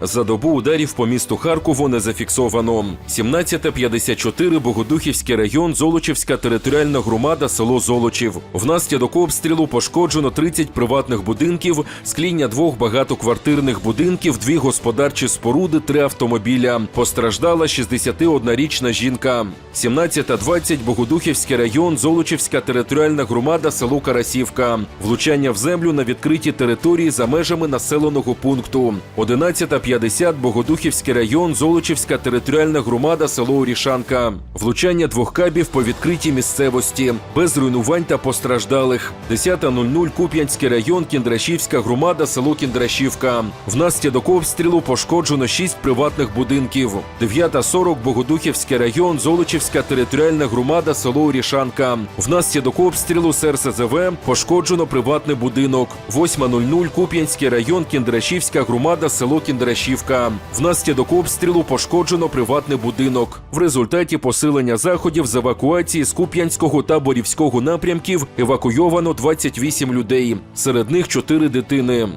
За добу ударів по місту Харкову не зафіксовано. 17.54 Богодухівський район, Золочівська територіальна громада, село Золочів. Внаслідок обстрілу пошкоджено 30 приватних будинків, скління двох багатоквартирних будинків, дві господарчі споруди, три автомобіля. Постраждала 61-річна жінка. 17.20 Богодухівський район, Золочівська територіальна громада, село Карасівка. Влучання в землю на відкритій території за межами населеного пункту. 11.50 Богодухівський район, Золочівська територіальна громада, село Орішанка. Влучання двох кабів по відкритій місцевості, без руйнувань та постраждалих. 10.00 Куп'янський район, Кіндрашівська громада, село Кіндрашівка. Внаслідок обстрілу пошкоджено 6 приватних будинків. 9.40 Богодухівський район, Золочівська територіальна громада, село Орішанка. Внаслідок обстрілу з РСЗВ пошкоджено приватний будинок. 8.00 Куп'янський район, Кіндрашівська громада, село Кіндрашівка. Внаслідок обстрілу пошкоджено приватний будинок. В результаті посилення заходів з евакуації з Куп'янського та Борівського напрямків евакуйовано 28 людей. Серед них 4 дитини.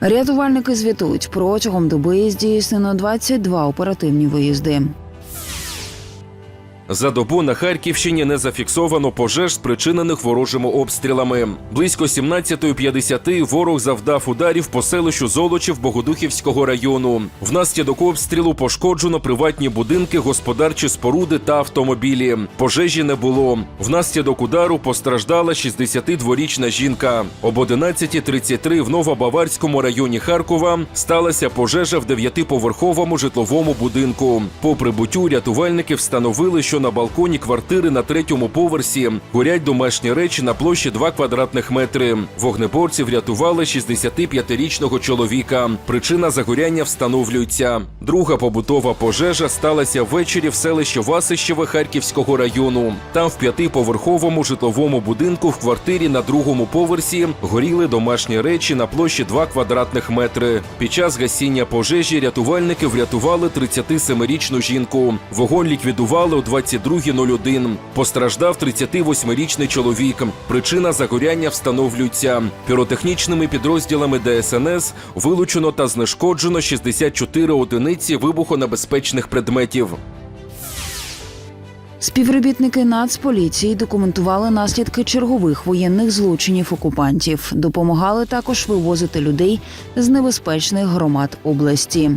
Рятувальники звітують протягом доби здійснено 22 оперативні виїзди. За добу на Харківщині не зафіксовано пожеж, спричинених ворожими обстрілами. Близько 17.50 ворог завдав ударів по селищу Золочів Богодухівського району. Внаслідок обстрілу пошкоджено приватні будинки, господарчі споруди та автомобілі. Пожежі не було. Внаслідок удару постраждала 62-річна жінка. Об 11.33 в Новобаварському районі Харкова сталася пожежа в дев'ятиповерховому житловому будинку. По прибуттю рятувальники встановили, що на балконі квартири на третьому поверсі горять домашні речі на площі 2 квадратних метри. Вогнеборці врятували 65-річного чоловіка. Причина загоряння встановлюється. Друга побутова пожежа сталася ввечері в селищі Васищеве Харківського району. Там в п'ятиповерховому житловому будинку в квартирі на другому поверсі горіли домашні речі на площі 2 квадратних метри. Під час гасіння пожежі рятувальники врятували 37-річну жінку. Вогонь ліквідували о 22.01. Постраждав 38-річний чоловік. Причина загоряння встановлюється. Піротехнічними підрозділами ДСНС вилучено та знешкоджено 64 одиниці вибухонебезпечних предметів. Співробітники Нацполіції документували наслідки чергових воєнних злочинів окупантів. Допомагали також вивозити людей з небезпечних громад області.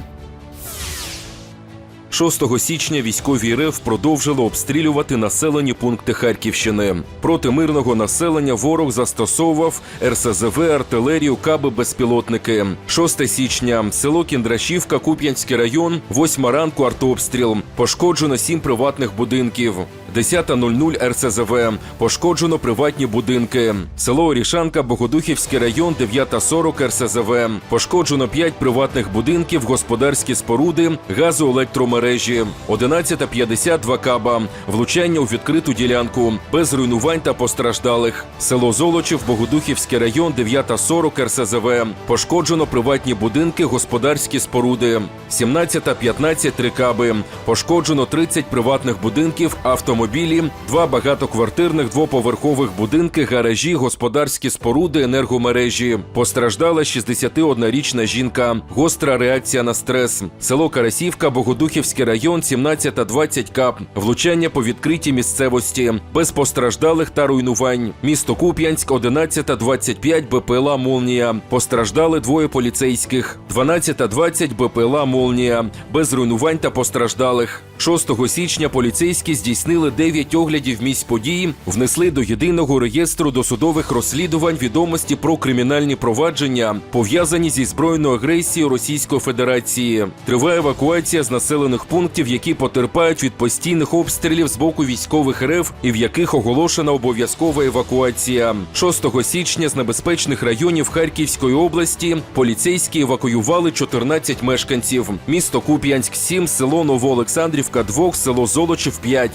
6 січня військові РФ продовжили обстрілювати населені пункти Харківщини. Проти мирного населення ворог застосовував РСЗВ, артилерію, каби, безпілотники. 6 січня село Кіндрашівка, Куп'янський район, 8 ранку артобстріл. Пошкоджено 7 приватних будинків. 10.00 РСЗВ. Пошкоджено приватні будинки. Село Орішанка, Богодухівський район, 9.40 РСЗВ. Пошкоджено 5 приватних будинків, господарські споруди, газоелектромережі. 11.52 каба. Влучання у відкриту ділянку. Без руйнувань та постраждалих. Село Золочів, Богодухівський район, 9.40 РСЗВ. Пошкоджено приватні будинки, господарські споруди. 17.15 три каби. Пошкоджено 30 приватних будинків, автомобілі, два багатоквартирних двоповерхових будинки, гаражі, господарські споруди, енергомережі. Постраждала 61-річна жінка. Гостра реакція на стрес. Село Карасівка, Богодухівський район, 17.20 кап. Влучання по відкритій місцевості. Без постраждалих та руйнувань. Місто Куп'янськ, 11.25 БПЛА «Молнія». Постраждали двоє поліцейських. 12.20 БПЛА «Молнія». Без руйнувань та постраждалих. 6 січня поліцейські здійснили 9 оглядів місць події, внесли до єдиного реєстру досудових розслідувань відомості про кримінальні провадження, пов'язані зі збройною агресією Російської Федерації. Триває евакуація з населених пунктів, які потерпають від постійних обстрілів з боку військових РФ і в яких оголошена обов'язкова евакуація. 6 січня з небезпечних районів Харківської області поліцейські евакуювали 14 мешканців. Місто Куп'янськ 7, село Новоолександрівка 2, село Золочів 5.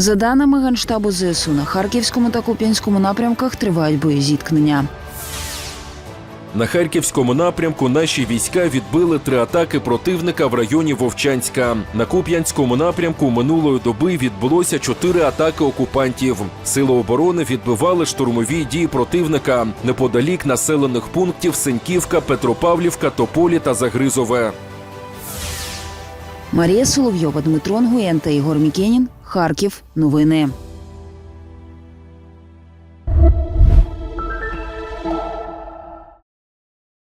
За даними Генштабу ЗСУ, на Харківському та Куп'янському напрямках тривають боєзіткнення. На харківському напрямку наші війська відбили три атаки противника в районі Вовчанська. На Куп'янському напрямку минулої доби відбулося чотири атаки окупантів. Сили оборони відбивали штурмові дії противника неподалік населених пунктів Сеньківка, Петропавлівка, Тополі та Загризове. Марія Соловйова, Дмитро Нгуєн та Ігор Мікенін. Харків. Новини.